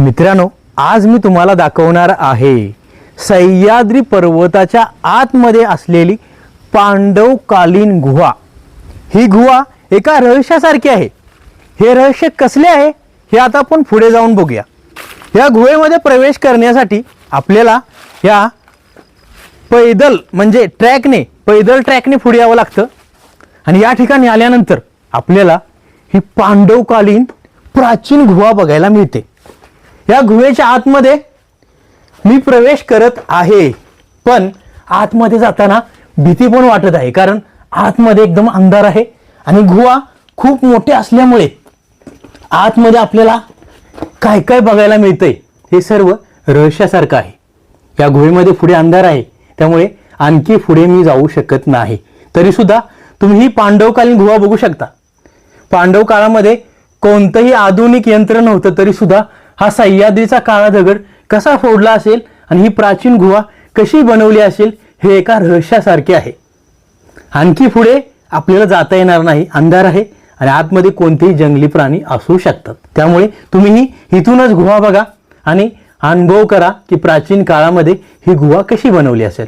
मित्रांनो आज मी तुम्हाला दाखवणार आहे सह्याद्री पर्वताच्या आतमध्ये असलेली पांडवकालीन गुहा. ही गुहा एका रहस्यासारखी आहे. हे रहस्य कसले आहे हे आता आपण पुढे जाऊन बघूया. या गुहेमध्ये प्रवेश करण्यासाठी आपल्याला या पैदल म्हणजे ट्रॅकने पैदल ट्रॅकने पुढे यावं लागतं. आणि या ठिकाणी आल्यानंतर आपल्याला ही पांडवकालीन प्राचीन गुहा बघायला मिळते. या गुहेच्या आतमध्ये मी प्रवेश करत आहे. पण आतमध्ये जाताना भीती पण वाटत आहे. कारण आतमध्ये एकदम अंधार आहे आणि गुहा खूप मोठी असल्यामुळे आतमध्ये आपल्याला काय काय बघायला मिळतंय हे सर्व रहस्यासारखं आहे. या गुहेमध्ये पुढे अंधार आहे. त्यामुळे आणखी पुढे मी जाऊ शकत नाही. तरी सुद्धा तुम्ही ही पांडवकालीन गुहा बघू शकता. पांडव काळामध्ये कोणतंही आधुनिक यंत्र नव्हतं तरी सुद्धा हा सह्याद्रीचा काळा दगड कसा फोडला असेल आणि ही प्राचीन गुहा कशी बनवली असेल हे एका रहस्यासारखे आहे. आणखी पुढे आपल्याला जाता येणार नाही अंधार आहे आणि आतमध्ये कोणतेही जंगली प्राणी असू शकतात. त्यामुळे तुम्हीही इथूनच गुहा बघा आणि अनुभव करा की प्राचीन काळामध्ये ही गुहा कशी बनवली असेल.